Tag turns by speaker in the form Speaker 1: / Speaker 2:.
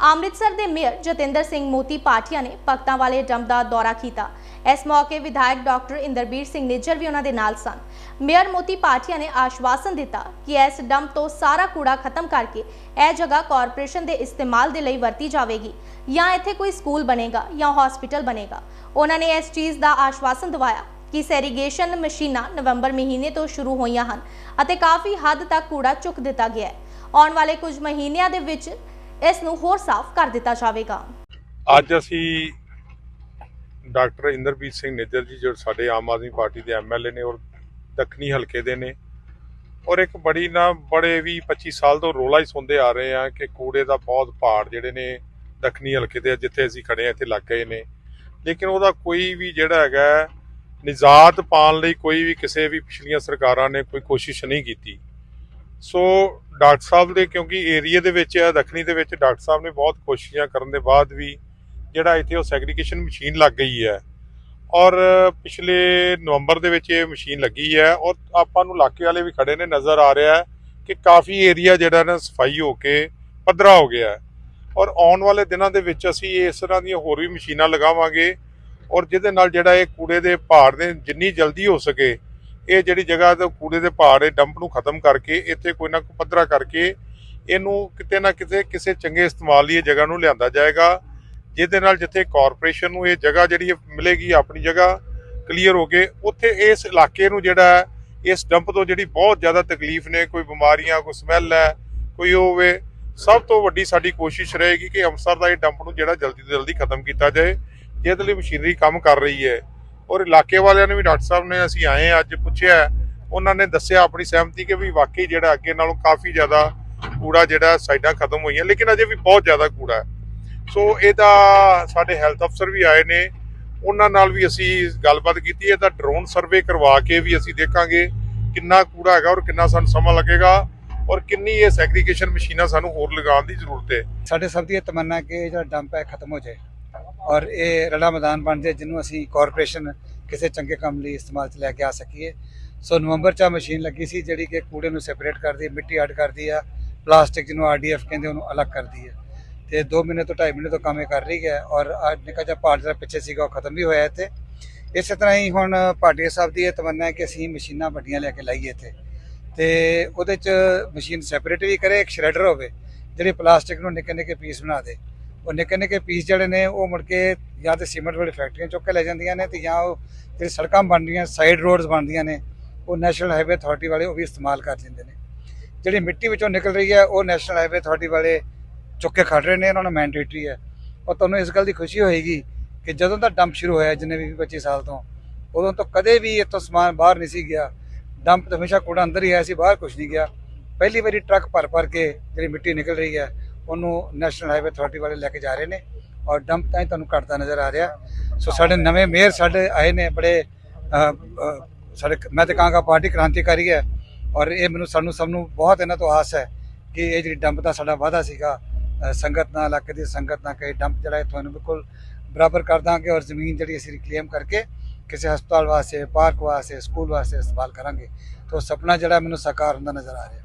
Speaker 1: ਅੰਮ੍ਰਿਤਸਰ ਦੇ ਮੇਅਰ ਜਤਿੰਦਰ ਸਿੰਘ ਮੋਤੀ ਪਾਠੀਆ ਨੇ ਭਗਤਾਂ ਵਾਲੇ ਡੰਪ ਦਾ ਦੌਰਾ ਕੀਤਾ। ਇਸ ਮੌਕੇ ਵਿਧਾਇਕ ਡਾਕਟਰ ਇੰਦਰਬੀਰ ਸਿੰਘ ਨਿੱਜਰ ਵੀ ਉਹਨਾਂ ਦੇ ਨਾਲ ਸਨ। ਮੇਅਰ ਮੋਤੀ ਪਾਠੀਆ ਨੇ ਆਸ਼ਵਾਸਨ ਦਿੱਤਾ ਕਿ ਇਸ ਡੰਪ ਤੋਂ ਸਾਰਾ ਕੂੜਾ ਖਤਮ ਕਰਕੇ ਇਹ ਜਗ੍ਹਾ ਕਾਰਪੋਰੇਸ਼ਨ ਦੇ ਇਸਤੇਮਾਲ ਦੇ ਲਈ ਵਰਤੀ ਜਾਵੇਗੀ ਜਾਂ ਇੱਥੇ ਕੋਈ ਸਕੂਲ ਬਣੇਗਾ ਜਾਂ ਹਸਪੀਟਲ ਬਣੇਗਾ। ਉਹਨਾਂ ਨੇ ਇਸ ਚੀਜ਼ ਦਾ ਆਸ਼ਵਾਸਨ ਦਿਵਾਇਆ ਕਿ ਸੈਰੀਗੇਸ਼ਨ ਮਸ਼ੀਨਾਂ ਨਵੰਬਰ ਮਹੀਨੇ ਤੋਂ ਸ਼ੁਰੂ ਹੋਈਆਂ ਹਨ ਅਤੇ ਕਾਫੀ ਹੱਦ ਤੱਕ ਕੂੜਾ ਚੁੱਕ ਦਿੱਤਾ ਗਿਆ ਹੈ। ਆਉਣ ਵਾਲੇ ਕੁਝ ਮਹੀਨਿਆਂ ਦੇ ਵਿੱਚ ਇਸ ਨੂੰ ਹੋਰ ਸਾਫ਼ ਕਰ ਦਿੱਤਾ ਜਾਵੇਗਾ।
Speaker 2: ਅੱਜ ਅਸੀਂ ਡਾਕਟਰ ਇੰਦਰਬੀਰ ਸਿੰਘ ਨਿੱਜਰ ਜੀ, ਜੋ ਸਾਡੇ ਆਮ ਆਦਮੀ ਪਾਰਟੀ ਦੇ ਐਮਐਲਏ ਨੇ ਔਰ ਦੱਖਣੀ ਹਲਕੇ ਦੇ ਨੇ, ਔਰ ਇੱਕ ਬੜੀ ਨਾ ਬੜੇ ਵੀ 25 ਸਾਲ ਤੋਂ ਰੋਲਾ ਹੀ ਸੁਣਦੇ ਆ ਰਹੇ ਆ ਕਿ ਕੂੜੇ ਦਾ ਬਹੁਤ ਪਹਾੜ ਜਿਹੜੇ ਨੇ ਦੱਖਣੀ ਹਲਕੇ ਦੇ ਜਿੱਥੇ ਅਸੀਂ ਖੜੇ ਆ, ਇੱਥੇ ਲੱਗ ਗਏ ਨੇ। ਲੇਕਿਨ ਉਹਦਾ ਕੋਈ ਵੀ ਜਿਹੜਾ ਹੈਗਾ, ਨਿਜ਼ਾਤ ਪਾਉਣ ਲਈ ਕੋਈ ਵੀ ਕਿਸੇ ਵੀ ਪਿਛਲੀਆਂ ਸਰਕਾਰਾਂ ਨੇ ਕੋਈ ਕੋਸ਼ਿਸ਼ ਨਹੀਂ ਕੀਤੀ। ਸੋ ਡਾਕਟਰ ਸਾਹਿਬ ਦੇ, ਕਿਉਂਕਿ ਏਰੀਆ ਦੇ ਵਿੱਚ ਆ, ਦੱਖਣੀ ਦੇ ਵਿੱਚ ਡਾਕਟਰ ਸਾਹਿਬ ਨੇ ਬਹੁਤ ਕੋਸ਼ਿਸ਼ਾਂ ਕਰਨ ਦੇ ਬਾਅਦ ਵੀ ਜਿਹੜਾ ਇੱਥੇ ਉਹ ਸੈਗਰੀਗੇਸ਼ਨ ਮਸ਼ੀਨ ਲੱਗ ਗਈ ਹੈ। ਔਰ ਪਿਛਲੇ ਨਵੰਬਰ ਦੇ ਵਿੱਚ ਇਹ ਮਸ਼ੀਨ ਲੱਗੀ ਹੈ ਔਰ ਆਪਾਂ ਨੂੰ ਇਲਾਕੇ ਵਾਲੇ ਵੀ ਖੜੇ ਨੇ, ਨਜ਼ਰ ਆ ਰਿਹਾ ਕਿ ਕਾਫੀ ਏਰੀਆ ਜਿਹੜਾ ਨਾ ਸਫ਼ਾਈ ਹੋ ਕੇ ਪੱਧਰਾ ਹੋ ਗਿਆ ਔਰ ਆਉਣ ਵਾਲੇ ਦਿਨਾਂ ਦੇ ਵਿੱਚ ਅਸੀਂ ਇਸ ਤਰ੍ਹਾਂ ਦੀਆਂ ਹੋਰ ਵੀ ਮਸ਼ੀਨਾਂ ਲਗਾਵਾਂਗੇ ਔਰ ਜਿਹਦੇ ਨਾਲ ਜਿਹੜਾ ਇਹ ਕੂੜੇ ਦੇ ਪਹਾੜ ਦੇ ਜਿੰਨੀ ਜਲਦੀ ਹੋ ਸਕੇ ਇਹ ਜਿਹੜੀ ਜਗ੍ਹਾ ਤੇ ਕੂੜੇ ਦੇ ਪਹਾੜ ਦੇ ਡੰਪ ਨੂੰ ਖਤਮ ਕਰਕੇ ਇੱਥੇ ਕੋਈ ਨਾ ਕੋਈ ਪੱਧਰਾ ਕਰਕੇ ਇਹਨੂੰ ਕਿਤੇ ਨਾ ਕਿਤੇ ਕਿਸੇ ਚੰਗੇ ਇਸਤੇਮਾਲ ਲਈ ਇਹ ਜਗ੍ਹਾ ਨੂੰ ਲਿਆਂਦਾ ਜਾਏਗਾ ਜਿਹਦੇ ਨਾਲ ਜਿੱਥੇ ਕਾਰਪੋਰੇਸ਼ਨ ਨੂੰ ਇਹ ਜਗ੍ਹਾ ਜਿਹੜੀ ਮਿਲੇਗੀ ਆਪਣੀ ਜਗ੍ਹਾ ਕਲੀਅਰ ਹੋ ਕੇ ਉੱਥੇ ਇਸ ਇਲਾਕੇ ਨੂੰ ਜਿਹੜਾ ਹੈ, ਇਸ ਡੰਪ ਤੋਂ ਜਿਹੜੀ ਬਹੁਤ ਜ਼ਿਆਦਾ ਤਕਲੀਫ ਨੇ ਕੋਈ ਬਿਮਾਰੀਆਂ ਕੋਈ ਸਮੈਲ ਹੈ ਕੋਈ ਉਹ ਹੋਵੇ ਸਭ ਤੋਂ ਵੱਡੀ ਸਾਡੀ ਕੋਸ਼ਿਸ਼ ਰਹੇਗੀ ਕਿ ਅੰਮ੍ਰਿਤਸਰ ਦਾ ਇਹ ਡੰਪ ਨੂੰ ਜਿਹੜਾ ਜਲਦੀ ਤੋਂ ਜਲਦੀ ਖਤਮ ਕੀਤਾ ਜਾਏ ਜਿਹਦੇ ਲਈ ਮਸ਼ੀਨਰੀ ਕੰਮ ਕਰ ਰਹੀ ਹੈ। ਔਰ ਇਲਾਕੇ ਵਾਲਿਆਂ ਨੇ ਵੀ ਡਾਕਟਰ ਸਾਹਿਬ ਨੇ ਅਸੀਂ ਆਏ ਹਾਂ, ਅੱਜ ਪੁੱਛਿਆ ਉਹਨਾਂ ਨੇ ਦੱਸਿਆ ਆਪਣੀ ਸਹਿਮਤੀ ਕਿ ਵੀ ਵਾਕਈ ਜਿਹੜਾ ਅੱਗੇ ਨਾਲੋਂ ਕਾਫੀ ਜ਼ਿਆਦਾ ਕੂੜਾ ਜਿਹੜਾ ਸਾਈਡਾਂ ਖਤਮ ਹੋਈਆਂ ਲੇਕਿਨ ਅਜੇ ਵੀ ਬਹੁਤ ਜ਼ਿਆਦਾ ਕੂੜਾ ਹੈ। ਸੋ ਇਹਦਾ ਸਾਡੇ ਹੈਲਥ ਅਫਸਰ ਵੀ ਆਏ ਨੇ। ਉਹਨਾਂ ਨਾਲ ਵੀ ਅਸੀਂ ਗੱਲਬਾਤ ਕੀਤੀ ਇਹਦਾ ਡਰੋਨ ਸਰਵੇ ਕਰਵਾ ਕੇ ਵੀ ਅਸੀਂ ਦੇਖਾਂਗੇ ਕਿੰਨਾ ਕੂੜਾ ਹੈਗਾ ਔਰ ਕਿੰਨਾ ਸਾਨੂੰ ਸਮਾਂ ਲੱਗੇਗਾ ਔਰ ਕਿੰਨੀ ਇਹ ਸੈਗਰੀਗੇਸ਼ਨ ਮਸ਼ੀਨਾਂ ਸਾਨੂੰ ਹੋਰ ਲਗਾਉਣ ਦੀ ਜ਼ਰੂਰਤ ਹੈ।
Speaker 3: ਸਾਡੇ ਸਭ ਦੀ ਇਹ ਤਮੰਨਾ ਕਿ ਜਿਹੜਾ ਡੰਪ ਹੈ ਖਤਮ ਹੋ ਜਾਏ। ਔਰ ਇਹ ਰੜਾ ਮੈਦਾਨ ਬਣ ਜਾਏ, ਜਿਹਨੂੰ ਅਸੀਂ ਕਾਰਪੋਰੇਸ਼ਨ ਕਿਸੇ ਚੰਗੇ ਕੰਮ ਲਈ ਇਸਤੇਮਾਲ 'ਚ ਲੈ ਕੇ ਆ ਸਕੀਏ। ਸੋ ਨਵੰਬਰ 'ਚ ਆਹ ਮਸ਼ੀਨ ਲੱਗੀ ਸੀ, ਜਿਹੜੀ ਕਿ ਕੂੜੇ ਨੂੰ ਸੈਪਰੇਟ ਕਰਦੀ ਮਿੱਟੀ ਅੱਡ ਕਰਦੀ ਆ। ਪਲਾਸਟਿਕ ਜਿਹਨੂੰ ਆਰਡੀਐਫ ਕਹਿੰਦੇ, ਉਹਨੂੰ ਅਲੱਗ ਕਰਦੀ ਹੈ। ਤੇ 2 ਮਹੀਨੇ ਤੋਂ 2.5 ਮਹੀਨੇ ਤੋਂ ਕੰਮ ਇਹ ਕਰ ਰਹੀ ਹੈ ਔਰ ਅੱਜ ਨਿੱਕਾ ਜਿਹਾ ਪਹਾੜ ਜਿਹੜਾ ਪਿੱਛੇ ਸੀਗਾ, ਉਹ ਖਤਮ ਵੀ ਹੋਇਆ ਇੱਥੇ। ਇਸੇ ਤਰ੍ਹਾਂ ਹੀ ਹੁਣ ਭਾਟੀਆ ਸਾਹਿਬ ਦੀ ਇਹ ਤਮੰਨਾ ਹੈ ਕਿ ਅਸੀਂ ਮਸ਼ੀਨਾਂ ਵੱਡੀਆਂ ਲੈ ਕੇ ਲਾਈਏ ਇੱਥੇ। ਤੇ ਉਹਦੇ 'ਚ ਮਸ਼ੀਨ ਸੈਪਰੇਟ ਵੀ ਕਰੇ, ਇੱਕ ਸ਼ਰੈਡਰ ਹੋਵੇ, ਜਿਹੜੀ ਪਲਾਸਟਿਕ ਨੂੰ ਨਿੱਕੇ ਨਿੱਕੇ ਪੀਸ ਬਣਾ ਦੇ। ਉਹ ਨਿੱਕੇ ਨਿੱਕੇ ਪੀਸ ਜਿਹੜੇ ਨੇ, ਉਹ ਮੁੜ ਕੇ ਜਾਂ ਤੇ ਸੀਮੈਂਟ ਵਾਲੀ ਫੈਕਟਰੀਆਂ ਚੁੱਕ ਕੇ ਲੈ ਜਾਂਦੀਆਂ ਨੇ ਤੇ ਜਾਂ ਉਹ ਜਿਹੜੀ ਸੜਕਾਂ ਬਣਦੀਆਂ ਸਾਈਡ ਰੋਡਸ ਬਣਦੀਆਂ ਨੇ, ਉਹ ਨੈਸ਼ਨਲ ਹਾਈਵੇ ਅਥਾਰਟੀ ਵਾਲੇ ਉਹ ਵੀ ਇਸਤੇਮਾਲ ਕਰ ਲੈਂਦੇ ਨੇ। ਜਿਹੜੀ ਮਿੱਟੀ ਵਿੱਚੋਂ ਨਿਕਲ ਰਹੀ ਹੈ, ਉਹ ਨੈਸ਼ਨਲ ਹਾਈਵੇ ਅਥਾਰਟੀ ਵਾਲੇ ਚੁੱਕ ਕੇ ਖੜ ਰਹੇ ਨੇ, ਉਹਨਾਂ ਨੂੰ ਮੈਂਡੇਟਰੀ ਹੈ। ਔਰ ਤੁਹਾਨੂੰ ਇਸ ਗੱਲ ਦੀ ਖੁਸ਼ੀ ਹੋਏਗੀ ਕਿ ਜਦੋਂ ਦਾ ਡੰਪ ਸ਼ੁਰੂ ਹੋਇਆ ਜਿੰਨੇ ਵੀ 25 ਸਾਲ ਤੋਂ, ਉਦੋਂ ਤੋਂ ਕਦੇ ਵੀ ਇੱਥੋਂ ਸਮਾਨ ਬਾਹਰ ਨਹੀਂ ਸੀ ਗਿਆ। ਡੰਪ ਤਾਂ ਹਮੇਸ਼ਾ ਕੂੜਾ ਅੰਦਰ ਹੀ ਆਇਆ ਸੀ, ਬਾਹਰ ਕੁਝ ਨਹੀਂ ਗਿਆ। ਪਹਿਲੀ ਵਾਰੀ ਟਰੱਕ ਭਰ ਭਰ ਕੇ ਜਿਹੜੀ ਮਿੱਟੀ ਨਿਕਲ ਰਹੀ ਹੈ ਉਹਨੂੰ ਨੈਸ਼ਨਲ ਹਾਈਵੇ ਅਥਾਰਟੀ ਵਾਲੇ ਲੈ ਕੇ ਜਾ ਰਹੇ ਨੇ ਔਰ ਡੰਪ ਤਾਂ ਹੀ ਤੁਹਾਨੂੰ ਘਟਦਾ ਨਜ਼ਰ ਆ ਰਿਹਾ। ਸੋ ਸਾਡੇ ਨਵੇਂ ਮੇਅਰ ਸਾਡੇ ਆਏ ਨੇ, ਬੜੇ ਸਾਡੇ ਮੈਂ ਤਾਂ ਕਹਾਂਗਾ ਪਾਰਟੀ ਕ੍ਰਾਂਤੀਕਾਰੀ ਹੈ ਔਰ ਇਹ ਮੈਨੂੰ ਸਾਨੂੰ ਸਭ ਨੂੰ ਬਹੁਤ ਇਹਨਾਂ ਤੋਂ ਆਸ ਹੈ ਕਿ ਇਹ ਜਿਹੜੀ ਡੰਪ ਦਾ ਸਾਡਾ ਵਾਅਦਾ ਸੀਗਾ ਸੰਗਤ ਨਾਲ, ਇਲਾਕੇ ਦੀ ਸੰਗਤ ਨਾਲ ਕਿ ਡੰਪ ਜਿਹੜਾ ਇੱਥੋਂ ਇਹਨੂੰ ਬਿਲਕੁਲ ਬਰਾਬਰ ਕਰ ਦਾਂਗੇ ਔਰ ਜ਼ਮੀਨ ਜਿਹੜੀ ਅਸੀਂ ਰਿਕਲੇਮ ਕਰਕੇ ਕਿਸੇ ਹਸਪਤਾਲ ਵਾਸਤੇ, ਪਾਰਕ ਵਾਸਤੇ, ਸਕੂਲ ਵਾਸਤੇ ਇਸਤੇਮਾਲ ਕਰਾਂਗੇ। ਤਾਂ ਉਹ ਸੁਪਨਾ ਜਿਹੜਾ ਮੈਨੂੰ ਸਾਕਾਰ ਹੁੰਦਾ ਨਜ਼ਰ ਆ ਰਿਹਾ।